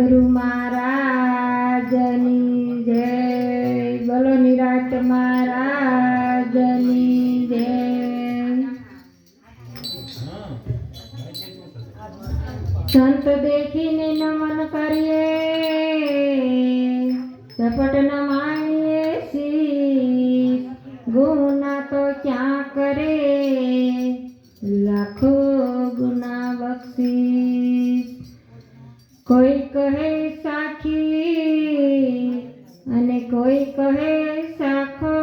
ગુરુ મહારાજની જય. બોલો નિરાટ મહારાજની જય. સંત દેખીને નમન કરીએ. ઝપટ માણીએ સી ગુના તો ક્યાં કરે સાખો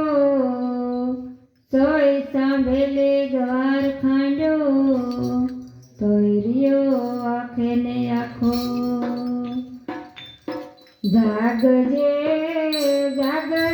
તોય સાંભળે દ્વાર ખાંડો તોય રહ્યો આખે ને આખો. જાગજે જાગજે.